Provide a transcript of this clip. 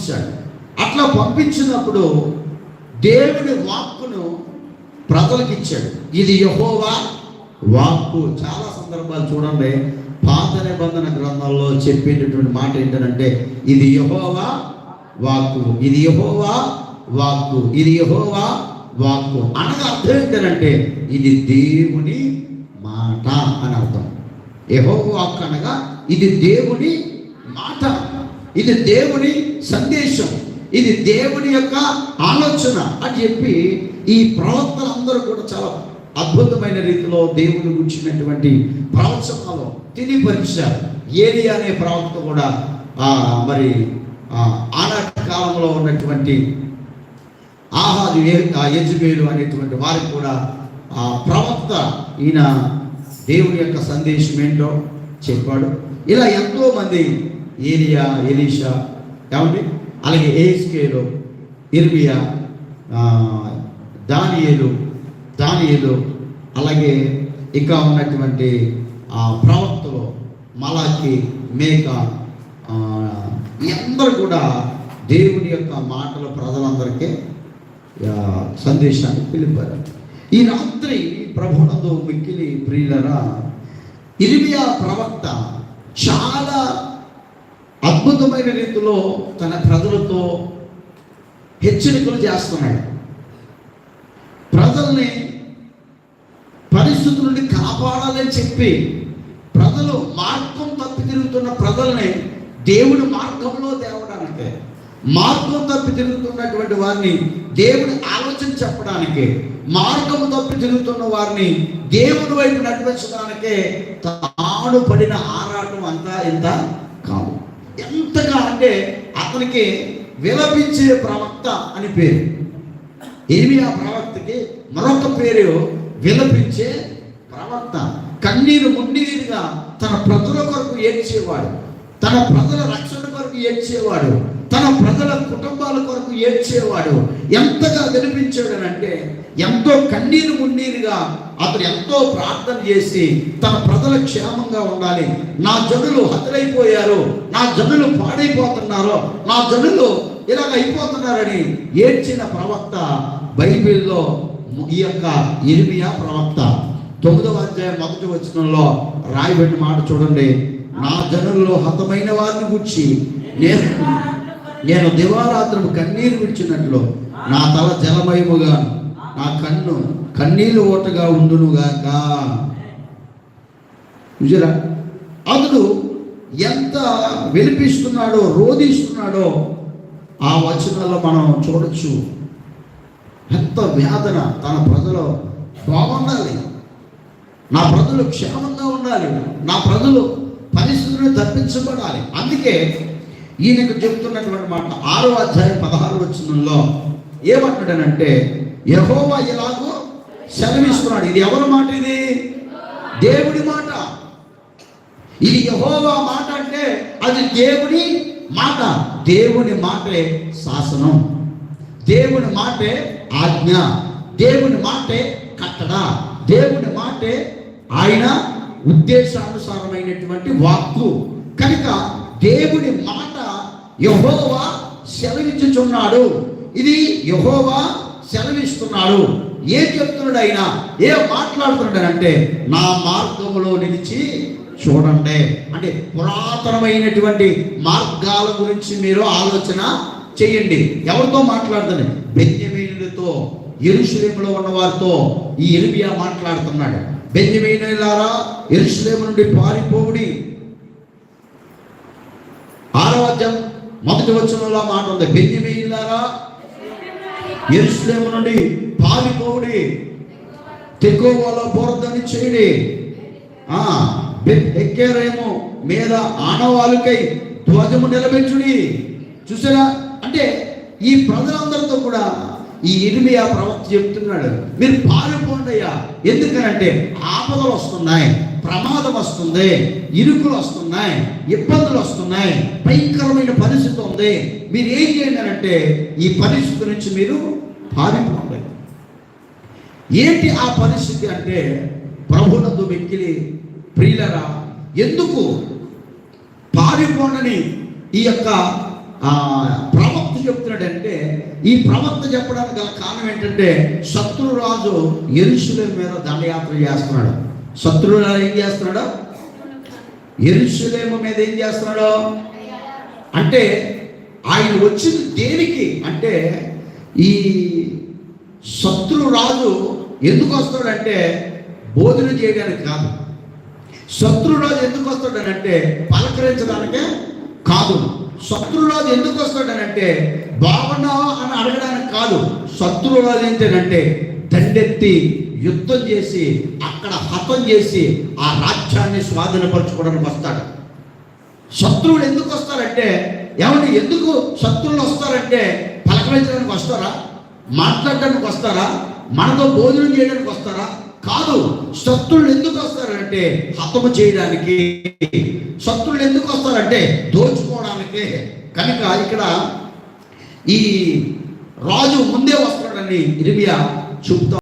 పంపించాడు. అట్లా పంపించినప్పుడు దేవుని వాక్కును ప్రజలకు ఇచ్చాడు. ఇది యహోవా వాక్కు. చాలా సందర్భాలు చూడండి. పాత నిబంధన గ్రంథాల్లో చెప్పేటటువంటి మాట ఏంటంటే ఇది యహోవా వాక్కు. ఇది యహోవా వాక్కు. ఇది యహోవా వాక్కు. అనగా అర్థం ఏంటంటే ఇది దేవుని మాట అని అర్థం. యహో వాక్కు అనగా ఇది దేవుని మాట. ఇది దేవుని సందేశం. ఇది దేవుని యొక్క ఆలోచన అని చెప్పి ఈ ప్రవక్తలందరూ కూడా చాలా అద్భుతమైన రీతిలో దేవుని గురించినటువంటి ప్రవచనాలు తెలియపరిచారు. ఏది అనే ప్రవక్త కూడా మరి ఆనాటి కాలంలో ఉన్నటువంటి ఆహాదు యజుబేలు అనేటువంటి వారికి కూడా ఆ ప్రవక్త ఈయన దేవుని యొక్క సందేశం ఏంటో చెప్పాడు. ఇలా ఎంతో మంది ఏలియా ఎలీషా ఏమండి? అలాగే ఏఎస్కేలు ఇర్మియా ఆ, దానియేలు దానియేలు అలాగే ఇంకా ఉన్నటువంటి ఆ ప్రవక్తలు మలాకి మేక ఈ అందరూ కూడా దేవుని యొక్క మాటలు ప్రజలందరికీ సందేశాన్ని పిలిపారు. ఈ రాత్రి ప్రభునందు మిక్కిలి ప్రియులరా ఇరిమియా ప్రవక్త చాలా అద్భుతమైన రీతిలో తన ప్రజలతో హెచ్చరికలు చేస్తున్నాడు. ప్రజల్ని పరిస్థితుల నుండి కాపాడాలని చెప్పి ప్రజలు మార్గం తప్పి తిరుగుతున్న ప్రజల్ని దేవుడి మార్గంలో తేవడానికి మార్గం తప్పి తిరుగుతున్నటువంటి వారిని దేవుడి ఆలోచన చెప్పడానికి మార్గం తప్పి తిరుగుతున్న వారిని దేవుడి వైపు నడిపించడానికే తాను పడిన ఆరాటం అంతా ఇంత ఎంతగా అంటే అతనికి విలపించే ప్రవక్త అని పేరు. ఏమియా ప్రవక్తకి మరొక పేరు విలపించే ప్రవక్త. కన్నీరు మున్నీరుగా తన ప్రజల కొరకు ఏడ్చేవాడు. తన ప్రజల రక్షణ కొరకు ఏడ్చేవాడు. తన ప్రజల కుటుంబాల కొరకు ఏడ్చేవాడు. ఎంతగా వినిపించాడనంటే ఎంతో కన్నీరు మున్నీరుగా అతను ఎంతో ప్రార్థన చేసి తన ప్రజల క్షేమంగా ఉండాలి. నా జనులు హతలైపోయారు నా జనులు పాడైపోతున్నారు నా జనులు ఇలాగ అయిపోతున్నారని ఏడ్చిన ప్రవక్త బైబిల్లో ఈ యొక్క ఇర్మియా ప్రవక్త తొమ్మిదవ అధ్యాయం మొదటి వచనంలో రాయబడిన మాట చూడండి. నా జనుల్లో హతమైన వారిని గుర్చి నేను నేను దివారాత్రము కన్నీరు విడిచినట్లు నా తల జలమయముగా నా కన్ను కన్నీళ్ళు ఓటగా ఉండునుగాక చూసారా? అతడు ఎంత వినిపిస్తున్నాడో రోధిస్తున్నాడో ఆ వచనాల్లో మనం చూడొచ్చు. ఎంత వేదన తన ప్రజలు. బాగుండాలి నా ప్రజలు క్షేమంగా ఉండాలి. నా ప్రజలు పరిస్థితులను తప్పించబడాలి. అందుకే ఈయనకు చెప్తున్నటువంటి మాట ఆరో అధ్యాయం పదహారు వచనంలో ఏమంటాడనంటే యహోవా ఇలాగో సెలవిస్తున్నాడు. ఇది ఎవరి మాట ఇది? దేవుడి మాట. ఇది యహోవా మాట అంటే అది దేవుని మాట. దేవుని మాటే శాసనం. దేవుని మాటే ఆజ్ఞ. దేవుని మాటే కట్టడ. దేవుని మాటే ఆయన ఉద్దేశానుసారమైనటువంటి వాక్కు. కనుక దేవుని మాట యహోవా సెలవించుచున్నాడు ఇది యహోవా సెలవిస్తున్నాడు. ఏం చెప్తున్నాడు ఆయన ఏ మాట్లాడుతున్నాడు అంటే నా మార్గంలో నిలిచి చూడండి. అంటే పురాతనమైనటువంటి మార్గాల గురించి మీరు ఆలోచన చేయండి. ఎవరితో మాట్లాడుతుంది బెంజమీనులతో ఎరుషులేములో ఉన్న వారితో ఈ ఎలిబియా మాట్లాడుతున్నాడు. బెంజమీనులారా ఎరుషులేము నుండి పారిపోవుడి ఆరో అధ్యాయం మొదటి వచనంలో మాట ఉంది బెంజమీనులారా ఎరుసలేము నుండి పారిపోవుడి తెగువలో బోరదని చేయడి. ఎక్కేరేమో మీద ఆనవాళ్ళకై ధ్వజము నిలబెట్టుడి. చూసారా? అంటే ఈ ప్రజలందరితో కూడా ఈ ఇర్మియా ప్రవక్త చెప్తున్నాడు మీరు పారిపోండి అయ్యా ఎందుకనంటే ఆపదలు వస్తున్నాయి ప్రమాదం వస్తుంది ఇరుకులు వస్తున్నాయి ఇబ్బందులు వస్తున్నాయి భయంకరమైన పరిస్థితి ఉంది. మీరు ఏం చేయండి అంటే ఈ పరిస్థితి నుంచి మీరు పారిపోండి. ఏంటి ఆ పరిస్థితి అంటే ప్రభునందు వెక్కిలి ప్రియులరా ఎందుకు పారిపోండని ఈ యొక్క ఆ, చెప్తున్నాడంటే ఈ ప్రవక్త చెప్పడానికి గల కారణం ఏంటంటే శత్రురాజు ఎరుసుల మీద దండయాత్ర చేస్తున్నాడు. శత్రురాజు ఏం చేస్తున్నాడు? ఎరుషులేము మీద ఏం చేస్తున్నాడు? అంటే ఆయన వచ్చింది దేనికి? అంటే ఈ శత్రురాజు ఎందుకు వస్తాడంటే బోధన చేయడానికి కాదు. శత్రురాజు ఎందుకు వస్తాడనంటే పలకరించడానికే కాదు. శత్రురాజు ఎందుకు వస్తాడనంటే భావన అని అడగడానికి కాదు. శత్రురాజు ఏంటంటే దండెత్తి యుద్ధం చేసి అక్కడ హతం చేసి ఆ రాజ్యాన్ని స్వాధీనపరచుకోవడానికి వస్తాడు. శత్రువులు ఎందుకు వస్తారంటే ఏమంటే ఎందుకు శత్రువులు వస్తారంటే పలకరించడానికి వస్తారా? మాట్లాడడానికి వస్తారా? మనతో భోజనం చేయడానికి వస్తారా? కాదు శత్రులు ఎందుకు వస్తారంటే హతము చేయడానికి శత్రులు ఎందుకు వస్తారంటే దోచుకోవడానికి. కనుక ఇక్కడ ఈ రాజు ముందే వస్తాడని ఇరిమియా చెబుతా